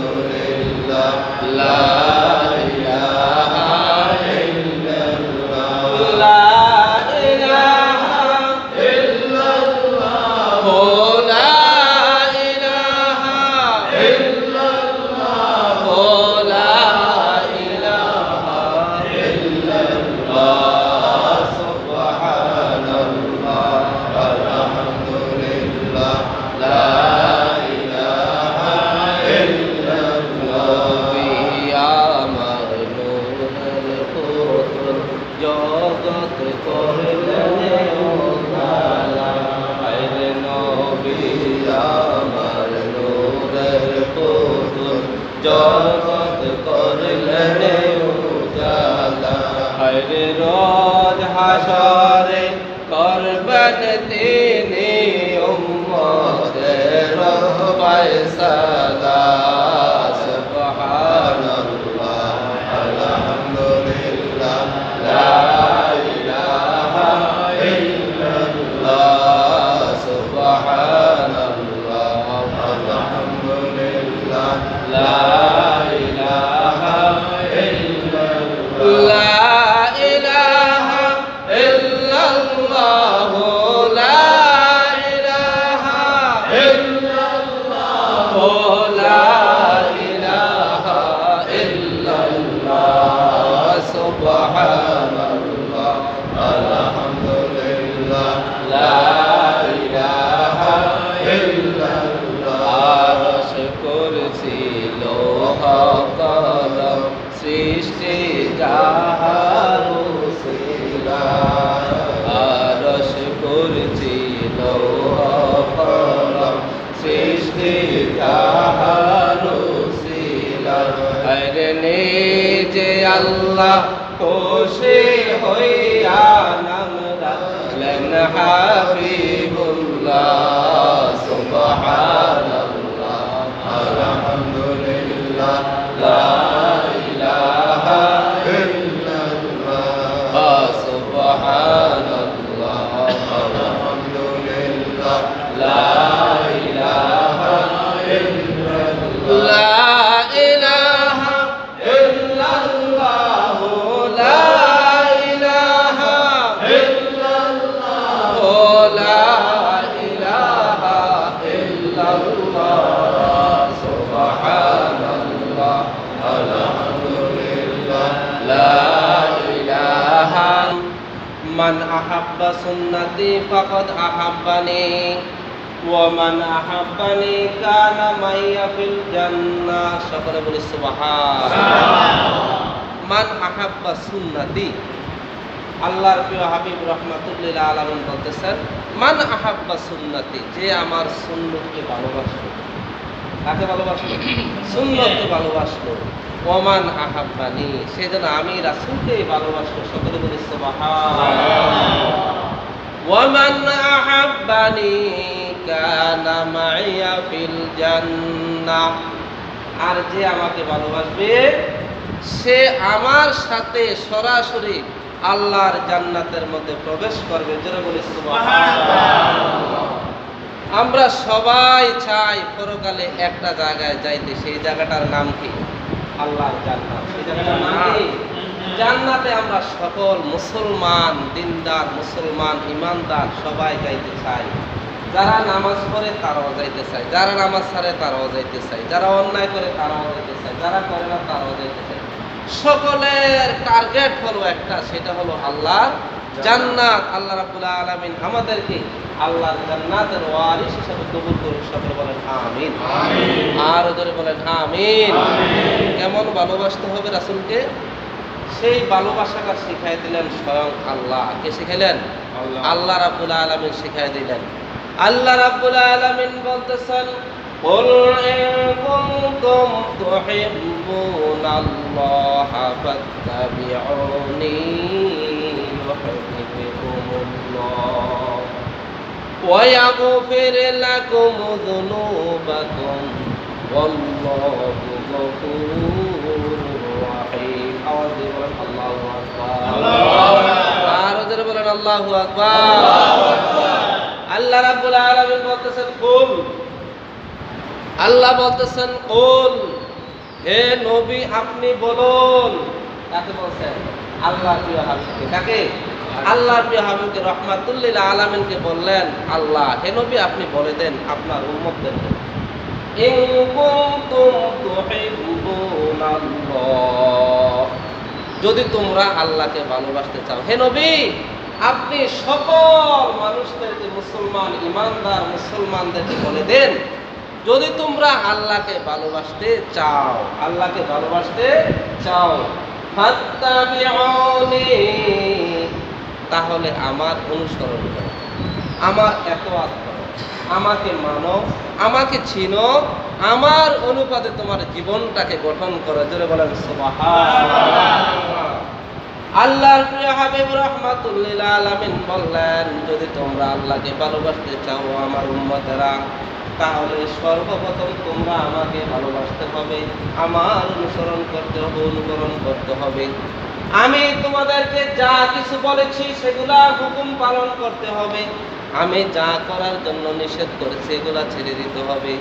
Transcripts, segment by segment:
আলহামদুলিল্লাহ subha আল্লাহ খুশি হইয়া নাম রাখলেন হাবিবুল্লাহ সুবহানাল্লাহ আলহামদুলিল্লাহ ফাকাদ আহাব্বানি ওয়া মান আহাব্বানি কানা মাইয়া সুবহান। মান আহাব্বা সুন্নতি। আল্লাহর প্রিয় হাবিব রহমাতুল্লিল বলতেছেন, মান আহাব্বা সুন্নতি, যে আমার সুন্নতকে ভালোবাসলো। কাকে ভালোবাসলো? সুন্নতকে ভালোবাসলো। ওমান আহাব্বানি সেজন্য আমি রাসূলকেই ভালোবাসলো। সকলে বলি ওয়ামান আহাব্বানি কানা মাইয়া ফিল জান্নাহ আর যে আমাকে ভালোবাসবে, সে আমার সাথে সরাসরি আল্লাহর জান্নাতের মধ্যে প্রবেশ করবে। যেটা বলি আমরা সবাই চাই পরকালে একটা জায়গায় যাইতে। সেই জায়গাটার নাম কি? আল্লাহর জান্নাত। সেই জায়গাটার নাম কি? জান্নাতে আমরা সকল মুসলমান দিনদার মুসলমান ইমানদার সবাই যাইতে চাই। যারা নামাজ পড়ে তারাও যাইতে চায় যারা নামাজ ছাড়ে তারাও যাইতে চায় যারা অন্যায় করে তারাও যাইতে চায় যারা করে না তারাও যাইতে চায়। সকলের টার্গেট হলো একটা সেটা হলো আল্লাহ জান্নাত। আল্লাহ রাব্বুল আলামিন আমাদেরকে আল্লাহ জান্নাতের ওয়ারিস হিসাবে কবুল করুন সকলে বলেন আমিন। আর ধরে বলেন আমিন। কেমন ভালোবাসতে হবে রাসূলকে? সেই ভালোবাসাটা শিখাই দিলেন স্বয়ং আল্লাহ কে শিখাইলেন আল্লাহ রাব্বুল আলামিন শিখাই দিলেন আল্লাহ রাব্বুল আলামিন বলতেছেন قل إن كنتم تحبون الله فاتبعوني يحببكم الله ويغفر لكم ذنوبكم والله غفور আল্লাহু বলতেছেন, কুল। হে নবী, আপনি বলুন। কাকে বলছেন? আল্লাহ প্রিয় হাবিবকে। কাকে? আল্লাহ প্রিয় হাবিবকে, রহমাতুল্লিল আলামিনকে বললেন, আল্লাহ, হে নবী, আপনি বলে দেন আপনার উম্মতদেরকে। ইন কুনতুম তুহিব্বুনাল্লাহ যদি তোমরা আল্লাহকে ভালোবাসতে চাও। হে নবী, আপনি সকল মানুষদেরকে মুসলমান, ইমানদার মুসলমানদেরকে বলে দেন, যদি তোমরা আল্লাহকে ভালোবাসতে চাও। আল্লাহকে ভালোবাসতে চাও। তাহলে আমার অনুসরণ করো। আমার এত করো। আমাকে মানো, আমাকে চিনো, আমার অনুপাতে তোমার জীবনটাকে গঠন করো। জোরে বলেন আল্লাহর প্রিয় হাবিব রহমাতুল্লিল আলামিন বললেন, যদি তোমরা আল্লাহকে ভালোবাসতে চাও আমার উম্মতেরা, তাহলে সর্বপ্রথম তোমরা আমাকে ভালোবাসতে হবে, আমার অনুসরণ করতে হবে, অনুকরণ করতে হবে। আমি তোমাদেরকে যা কিছু বলেছি, সেগুলা হুকুম পালন করতে হবে। আমি যা করার জন্য নিষেধ করেছি, এগুলা ছেড়ে দিতে হবে।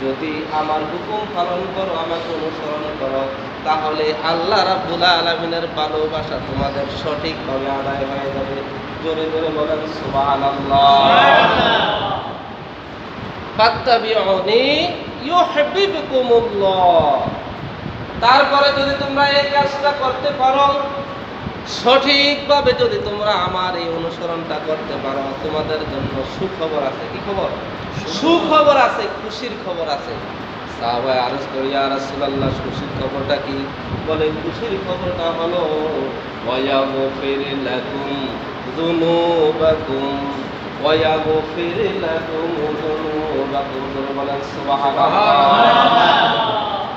যদি আমার হুকুম পালন করো, আমাকে অনুসরণ করো, তাহলে আল্লাহ রাব্বুল আলামিনের ভালোবাসা তোমাদের সঠিকভাবে আদায় হয়ে যাবে। জোরে জোরে বলেন ইউহিব্বুকুমুল্লাহ। তারপরে যদি তোমরা এই কাজটা করতে পারো সঠিকভাবে যদি তোমরা আমার এই অনুসরণটা করতে পারো তোমাদের জন্য সুখবর আছে। কি খবর? সুখবর আছে খুশির খবর আছে। সাহাবাই আরজ করি ইয়া রাসূলুল্লাহ খুশির খবরটা কি? বলে খুশির খবরটা হলো ওয়ায়াগফির লাকুম যুনুবাকুম লাকুম যুনুবাকুম। বলেন সুবহানাল্লাহ।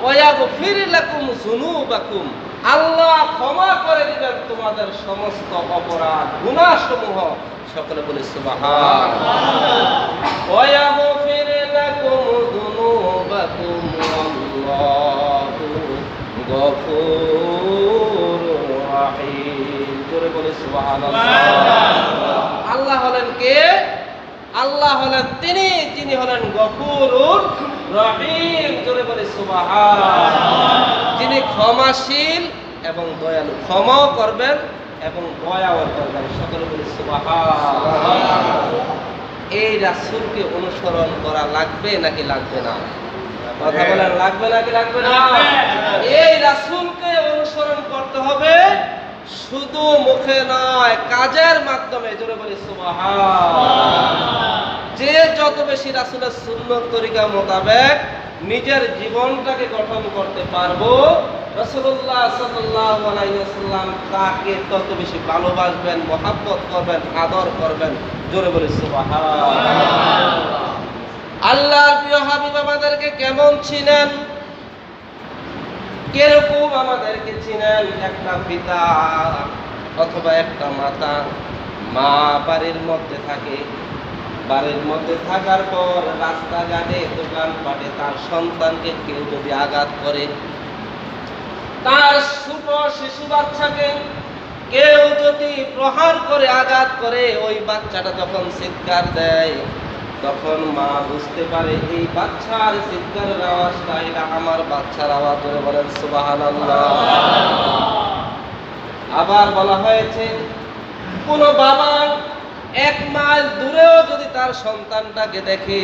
ওয়াগফির লাকুম যুনুবাকুম। আল্লাহ ক্ষমা করে দিবেন তোমাদের সমস্ত অপরাধ, গুনাহসমূহ। সকলে বলি জোরে বলি আল্লাহ হলেন কে? আল্লাহ হলেন তিনি, যিনি হলেন গফুরুর রহিম। জোরে বলে সুবহান যিনি ক্ষমাশীল এবং দয়ালু ক্ষমাও করবেন এবং দয়াও করবেন। সকলে বলে এই রাসূলকে অনুসরণ করা লাগবে নাকি লাগবে না? কথা বলেন লাগবে নাকি লাগবে না? এই রাসূলকে অনুসরণ করতে হবে শুধু মুখে নয় কাজের মাধ্যমে। জোরে বলি সুবহান যে যত বেশি রাসূলের সুন্নত তরিকা মোতাবেক নিজের জীবনটাকে গঠন করতে পারব। তাকে তত বেশি ভালোবাসবেন, মহাব্বত করবেন, আদর করবেন। জোরে বলি আল্লাহর প্রিয় হাবিব আমাদেরকে কেমন ছিলেন কীরকম আমাদেরকে চিনেন? একটা পিতা অথবা একটা মাতা, মা বাড়ির মধ্যে থাকে। বাড়ির মধ্যে থাকার পর রাস্তাঘাটে দোকানপাটে তার সন্তানকে কেউ যদি আঘাত করে তার ছোট শিশু বাচ্চাকে কেউ যদি প্রহার করে আঘাত করে ওই বাচ্চাটা যখন চিৎকার দেয়। তখন মা বুঝতে পারে এই বাচ্চার চিৎকারের আওয়াজটা এটা আমার বাচ্চার আওয়াজ। ধরে বলেন সুবহানাল্লাহ। আবার বলা হয়েছে কোন বাবা এক মাইল দূরেও যদি তার সন্তানটাকে দেখে,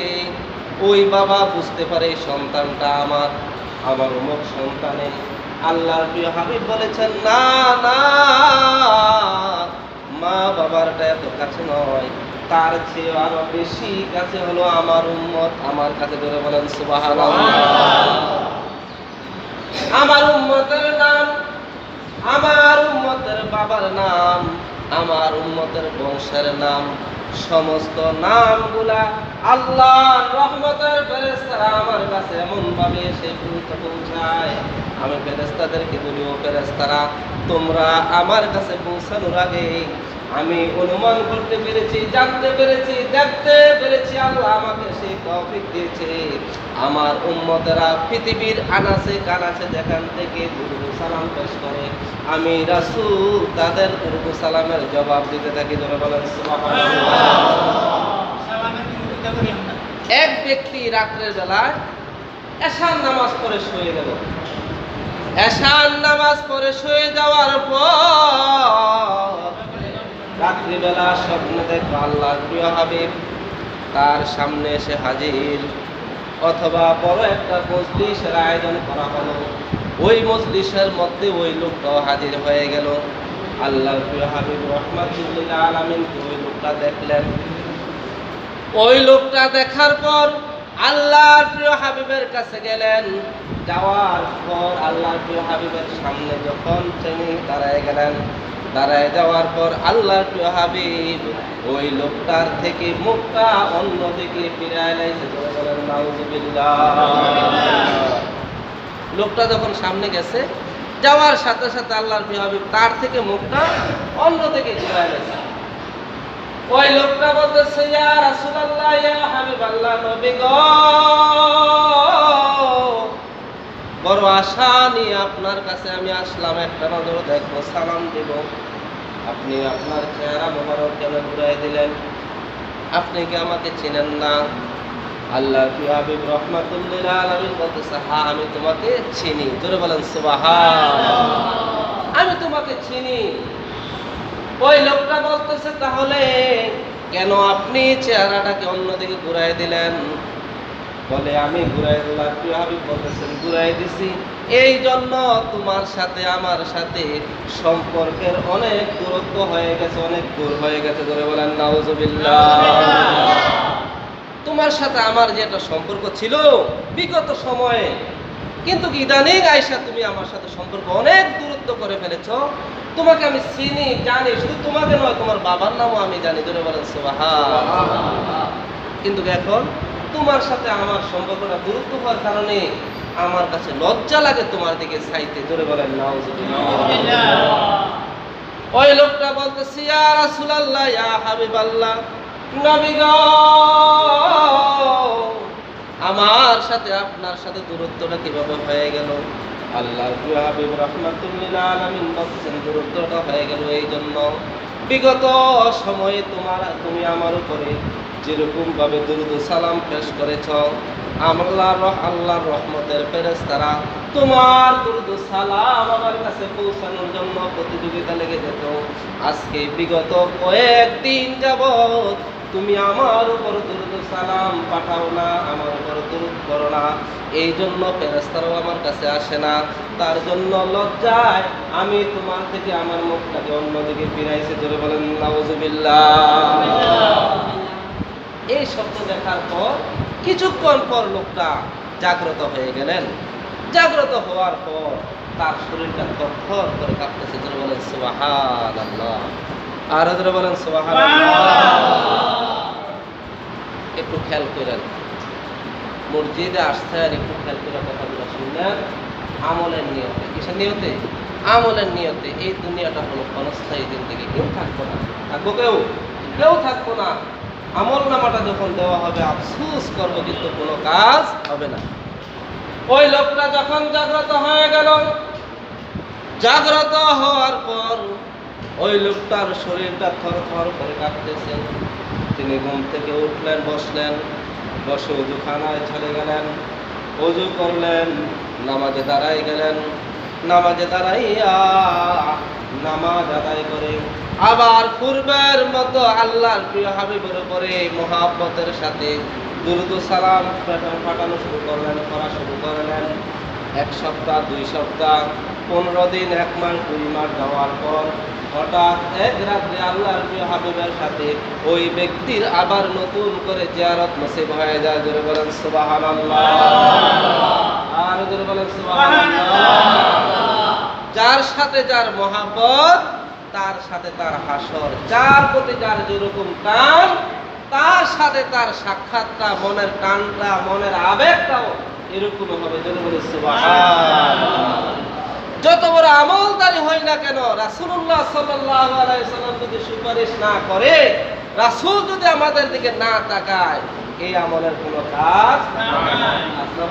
ওই বাবা বুঝতে পারে সন্তানটা আমার আমার অমুক সন্তানে আল্লাহর প্রিয় হাবিব বলেছেন, না না, মা বাবারটা এত কাছে নয়, তার চেয়ে আরও বেশি কাছে হলো আমার উম্মত। আমার কাছে ধরে বলেন, সুবহানাল্লাহ। আমার উম্মতের নাম, আমার উম্মতের বাবার নাম আমার উম্মতের বংশের নাম, সমস্ত নামগুলা আল্লাহ রহমতের ফেরেস্তারা আমার কাছে এমন ভাবে এসে পুরুত পৌঁছায়। আমি ফেরেস্তাদেরকে বলি, ও ফেরেস্তারা তোমরা আমার কাছে পৌঁছানোর আগে আমি অনুমান করতে পেরেছি, জানতে পেরেছি, দেখতে পেরেছি, আল্লাহ আমাকে সেই তৌফিক দিয়েছে। আমার উম্মতেরা পৃথিবীর আনাসে কানাসে যেখান থেকে দুরুদ সালাম পেশ করে, আমি রাসূল তাদের দুরুদ সালামের জবাব দিতে থাকি ধরে বলেন এক ব্যক্তি রাত্রের বেলায় এশার নামাজ পড়ে শুয়ে গেল। এশান নামাজ পড়ে শুয়ে যাওয়ার পর রাত্রিবেলা স্বপ্নে দেখো আল্লাহর প্রিয় হাবিব তার সামনে এসে হাজির। অথবা বড় একটা মজলিসের আয়োজন করা হলো। ওই মজলিসের মধ্যে ওই লোকটাও হাজির হয়ে গেল। আল্লাহর প্রিয় হাবিব রহমাতুল্লাহ আলামিন ওই লোকটা দেখলেন। ওই লোকটা দেখার পর আল্লাহর প্রিয় হাবিবের কাছে গেলেন। যাওয়ার পর আল্লাহর প্রিয় হাবিবের সামনে যখন তিনি দাঁড়ায় গেলেন দাঁড়ায় যাওয়ার পর আল্লাহ হাবিব ওই লোকটার থেকে মুখটা অন্যদিকে ফিরায় লাইছে বলে বলেন নাউজুবিল্লাহ। লোকটা যখন সামনে গেছে, যাওয়ার সাথে সাথে আল্লাহর প্রিয় হাবিব তার থেকে মুখটা অন্যদিকে ফিরায় লাইছে ওই লোকটা বলতেছে, ইয়া রাসূলুল্লাহ, ইয়া হাবিবাল্লাহ, নবী গো। বড় আশা নিয়ে আপনার কাছে আমি আসলাম। একটা নজর দেখব, সালাম দিব। আপনি আপনার চেহারা মোবারক কেন ঘুরাই দিলেন? আপনি কি আমাকে চেনেন না? আল্লাহ কি হাবিব রহমাতুল্লিল আলামিন বলতেছে হ্যাঁ আমি তোমাকে চিনি। জোরে বলেন সুবহান আমি তোমাকে চিনি। ওই লোকটা বলতেছে, তাহলে কেন আপনি চেহারাটাকে অন্যদিকে ঘুরাই দিলেন? বলে, আমি ঘুরাই ঘুরাই দিছি, এই জন্য তোমার সাথে আমার সাথে সম্পর্কের অনেক দূরত্ব হয়ে গেছে, অনেক দূর হয়ে গেছে। ধরে বলেন, নাউজুবিল্লাহ। তোমার সাথে আমার যে একটা সম্পর্ক ছিল বিগত সময়ে, কিন্তু ইদানিং আয়সা তুমি আমার সাথে সম্পর্ক অনেক দূরত্ব করে ফেলেছ? তোমাকে আমি চিনি, জানি, শুধু তোমাকে নয়, তোমার বাবার নামও আমি জানি। ধরে বলেন সুবহান কিন্তু এখন তোমার সাথে আমার সম্পর্কটা দূরত্ব হওয়ার কারণে আমার কাছে লজ্জা লাগে তোমার দিকে চাইতে। ধরে বলেন নাউজুবিল্লাহ। ওই লোকটা বলতেছে আমার সাথে আপনার সাথে দূরত্বটা কীভাবে হয়ে গেল? আল্লাহ হাবিব রাহমাতুল্লিল আলামিন বলছেন দূরত্বটা হয়ে গেল এই জন্য বিগত সময়ে তোমার তুমি আমার উপরে যেরকম ভাবে দুরুদ সালাম পেশ করেছ আল্লাহর রহ, আল্লাহর রহমতের ফেরেশতারা তোমার দুরুদ সালাম আমার কাছে পৌঁছানোর জন্য প্রতিযোগিতা লেগে যেত। আজকে বিগত কয়েকদিন যাবত তুমি আমার উপর দুরুদ সালাম পাঠাও না, আমার উপর দুরুদ করো না। এই জন্য ফেরেশতারাও আমার কাছে আসে না। তার জন্য লজ্জায় আমি তোমার থেকে আমার মুখটাকে অন্যদিকে ফিরাইছে। ধরে বলেন এই শব্দ দেখার পর কিছুক্ষণ পর লোকটা জাগ্রত হয়ে গেলেন। জাগ্রত হওয়ার পর তার শরীরটা থরথর করে কাঁপতেছে। ধরে বলেন সুবাহান আল্লাহ আর ধরে বলেন সুবাহান একটু খেয়াল করেন। মসজিদে আর একটু খেয়াল করে কথাগুলো শুনলেন। আমলের নিয়তে, কিসের নিয়তে? আমলের নিয়তে। এই দুনিয়াটা হলো ক্ষণস্থায়ী দিন থেকে কেউ থাকব না। থাকব কেউ? কেউ থাকব না। আমল নামাটা যখন দেওয়া হবে, আফসুস করব, কিন্তু কোনো কাজ হবে না। ওই লোকটা যখন জাগ্রত হয়ে গেল, জাগ্রত হওয়ার পর ওই লোকটার শরীরটা থর থর করে কাঁপতেছে। তিনি ঘুম থেকে উঠলেন, বসলেন, বসে অজুখানায় চলে গেলেন, অজু করলেন, নামাজে দাঁড়াই গেলেন, নামাজে দাঁড়াইয়া নামাজ আদায় করে। আবার পূর্বের মতো আল্লাহর প্রিয় হাবিবের উপরে মহাব্বতের সাথে দুরুদ সালাম পাঠানো শুরু করলেন করা শুরু করলেন। এক সপ্তাহ দুই সপ্তাহ পনেরো দিন এক মাস দুই মাস যাওয়ার পর হঠাৎ এক রাত্রে আল্লাহর প্রিয় হাবিবের সাথে ওই ব্যক্তির আবার নতুন করে জিয়ারত নসিব হয়ে যায়। জোরে বলেন সুবাহান আর জোরে বলেন সুবাহান যার সাথে যার মহাব্বত তার সাথে তার হাসর। যার প্রতি যার যেরকম টান, তার সাথে তার সাক্ষাৎটা, মনের টানটা, মনের আবেগটাও এরকম হবে। যত বড় আমলদারি হয় না কেন আলাইহি সাল্লাম যদি সুপারিশ না করে, রাসূল যদি আমাদের দিকে না তাকায়, এই আমলের কোনো কাজ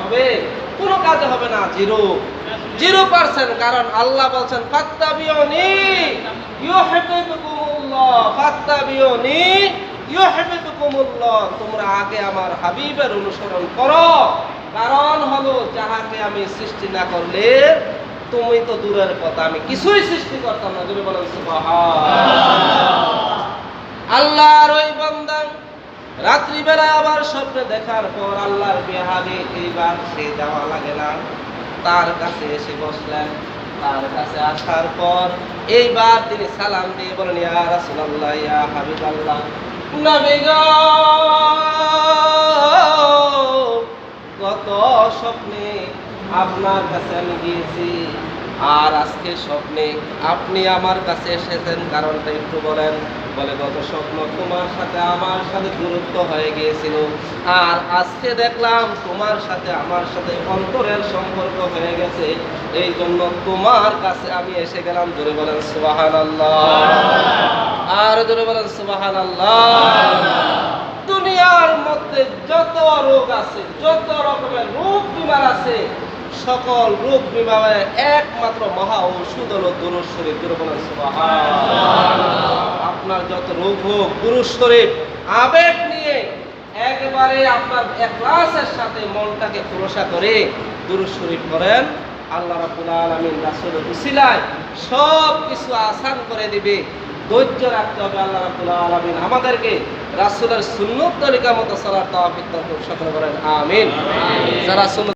হবে। কোনো কাজ হবে না, জিরো। জিরো পার্সেন্ট, কারণ আল্লাহ বলছেন, ফাত্তাবিউনি ইউহিব্বুকুমুল্লাহ ফাত্তাবিউনি ইউহিব্বুকুমুল্লাহ, তোমরা আগে আমার হাবিবের অনুসরণ করো। কারণ হলো, যাহাকে আমি সৃষ্টি না করলে, তুমি তো দূরের কথা আমি কিছুই সৃষ্টি করতাম না। তুমি বলেন আল্লাহর ওই বান্দা রাত্রিবেলা আবার স্বপ্নে দেখার পর আল্লাহর বিহারে এইবার সে যাওয়া লাগে না। তার কাছে এসে বসলেন। তার কাছে আসার পর এইবার তিনি সালাম দিয়ে বলেন, ইয়া রাসূলুল্লাহ, ইয়া হাবিবাল্লাহ নবী গো গত স্বপ্নে আপনার কাছে আমি গিয়েছি আর আজকে স্বপ্নে আপনি আমার কাছে এসেছেন। কারণটা একটু বলেন। বলে, গত স্বপ্ন তোমার সাথে আমার সাথে দূরত্ব হয়ে গিয়েছিল। আর আজকে দেখলাম তোমার সাথে আমার সাথে অন্তরের সম্পর্ক হয়ে গেছে। এই জন্য তোমার কাছে আমি এসে গেলাম। জোরে বলেন সুবাহান আল্লাহ আর জোরে বলেন সুবাহান আল্লাহ দুনিয়ার মধ্যে যত রোগ আছে, যত রকমের রোগ বিমার আছে সকল রোগ বিমারের একমাত্র মহা ঔষধ হলো দুরুদ শরীফ। আপনার যত রোগ হোক দুরুদ শরীফ আবেগ নিয়ে একবারে আপনার একলাসের সাথে মনটাকে খুলসা করে দুরুদ শরীফ করেন আল্লাহ রাব্বুল আলামিন রাসূলের উসিলায় সব কিছু আসান করে দিবে। ধৈর্য রাখতে হবে আল্লাহ রাব্বুল আলামিন। আমাদেরকে রাসুলের সুন্নত তরিকা মতো চলার করুন। সকলে বলেন আমিন। যারা